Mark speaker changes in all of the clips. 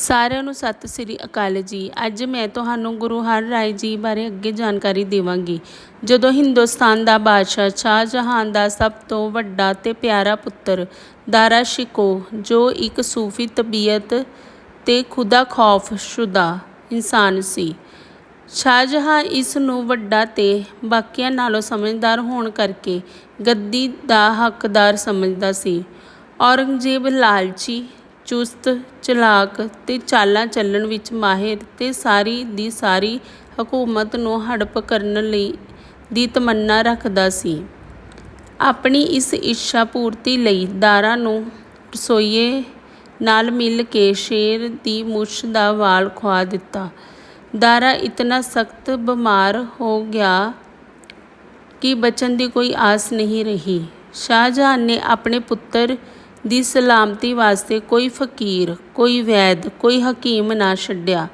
Speaker 1: ਸਾਰਿਆਂ ਨੂੰ ਸਤਿ ਸ੍ਰੀ ਅਕਾਲ ਜੀ। ਅੱਜ ਮੈਂ ਤੁਹਾਨੂੰ ਗੁਰੂ ਹਰ ਰਾਏ ਜੀ ਬਾਰੇ ਅੱਗੇ ਜਾਣਕਾਰੀ ਦੇਵਾਂਗੀ। ਜਦੋਂ ਹਿੰਦੁਸਤਾਨ ਦਾ ਬਾਦਸ਼ਾਹ ਸ਼ਾਹਜਹਾਨ ਦਾ ਸਭ ਤੋਂ ਵੱਡਾ ਤੇ ਪਿਆਰਾ ਪੁੱਤਰ ਦਾਰਾ ਸ਼ਿਕੋ, ਜੋ ਇੱਕ ਸੂਫੀ ਤਬੀਅਤ ਤੇ ਖੁਦਾ ਖੌਫ ਸ਼ੁਦਾ ਇਨਸਾਨ ਸੀ ਸ਼ਾਹਜਹਾਂ ਇਸ ਨੂੰ ਵੱਡਾ ਤੇ ਬਾਕੀਆਂ ਨਾਲੋਂ ਸਮਝਦਾਰ ਹੋਣ ਕਰਕੇ ਗੱਦੀ ਦਾ ਹੱਕਦਾਰ ਸਮਝਦਾ ਸੀ। ਔਰੰਗਜ਼ੇਬ ਲਾਲਚੀ ਚੁਸਤ, ਚਲਾਕ ਤੇ ਚਾਲਾਂ ਚੱਲਣ ਵਿੱਚ ਮਾਹਿਰ ਤੇ ਸਾਰੀ ਦੀ ਸਾਰੀ ਹਕੂਮਤ ਨੂੰ ਹੜਪ ਕਰਨ ਲਈ ਦੀ ਤਮੰਨਾ ਰੱਖਦਾ ਸੀ। ਆਪਣੀ ਇਸ ਇੱਛਾ ਪੂਰਤੀ ਲਈ ਦਾਰਾ ਨੂੰ ਰਸੋਈਏ ਨਾਲ ਮਿਲ ਕੇ ਸ਼ੇਰ ਦੀ ਮੁੱਛ ਦਾ ਵਾਲ ਖੁਆ ਦਿੱਤਾ। ਦਾਰਾ ਇਤਨਾ ਸਖਤ ਬਿਮਾਰ ਹੋ ਗਿਆ ਕਿ ਬਚਣ ਦੀ ਕੋਈ ਆਸ ਨਹੀਂ ਰਹੀ। ਸ਼ਾਹਜਹਾਨ ਨੇ ਆਪਣੇ ਪੁੱਤਰ ਦੀ ਸਲਾਮਤੀ ਵਾਸਤੇ ਕੋਈ ਫਕੀਰ, ਕੋਈ ਵੈਦ, ਕੋਈ ਹਕੀਮ ਨਾ ਛੱਡਿਆ।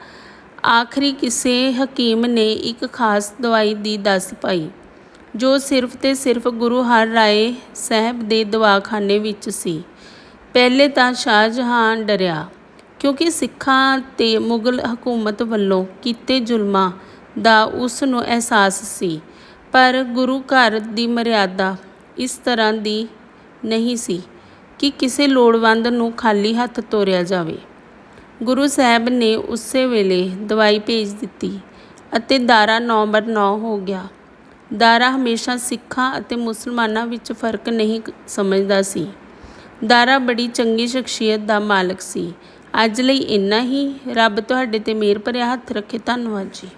Speaker 1: ਆਖਰੀ ਕਿਸੇ ਹਕੀਮ ਨੇ ਇੱਕ ਖਾਸ ਦਵਾਈ ਦੀ ਦੱਸ ਪਾਈ, ਜੋ ਸਿਰਫ ਤੇ ਸਿਰਫ ਗੁਰੂ ਹਰ ਰਾਏ ਸਾਹਿਬ ਦੇ ਦਵਾਖਾਨੇ ਵਿੱਚ ਸੀ। ਪਹਿਲੇ ਤਾਂ ਸ਼ਾਹਜਹਾਨ ਡਰਿਆ, ਕਿਉਂਕਿ ਸਿੱਖਾਂ ਤੇ ਮੁਗਲ ਹਕੂਮਤ ਵੱਲੋਂ ਕੀਤੇ ਜ਼ੁਲਮਾਂ ਦਾ ਉਸ ਨੂੰ ਅਹਿਸਾਸ ਸੀ, ਪਰ ਗੁਰੂ ਘਰ ਦੀ ਮਰਿਆਦਾ ਇਸ ਤਰ੍ਹਾਂ ਦੀ ਨਹੀਂ ਸੀ। ਕਿ ਕਿਸੇ ਲੋੜਵੰਦ ਨੂੰ ਖਾਲੀ ਹੱਥ ਤੋਰਿਆ ਜਾਵੇ। ਗੁਰੂ ਸਾਹਿਬ ਨੇ ਉਸੇ ਵੇਲੇ ਦਵਾਈ ਭੇਜ ਦਿੱਤੀ ਅਤੇ ਦਾਰਾ ਨੰਬਰ 9 ਹੋ ਗਿਆ। ਦਾਰਾ ਹਮੇਸ਼ਾ ਸਿੱਖਾਂ ਅਤੇ ਮੁਸਲਮਾਨਾਂ ਵਿੱਚ ਫ਼ਰਕ ਨਹੀਂ ਸਮਝਦਾ ਸੀ। ਦਾਰਾ ਬੜੀ ਚੰਗੀ ਸ਼ਖਸੀਅਤ ਦਾ ਮਾਲਕ ਸੀ। ਅੱਜ ਲਈ ਇੰਨਾ ਹੀ। ਰੱਬ ਤੁਹਾਡੇ ਤੇ ਮਿਹਰ ਭਰਿਆ ਹੱਥ ਰੱਖੇ। ਧੰਨਵਾਦ ਜੀ।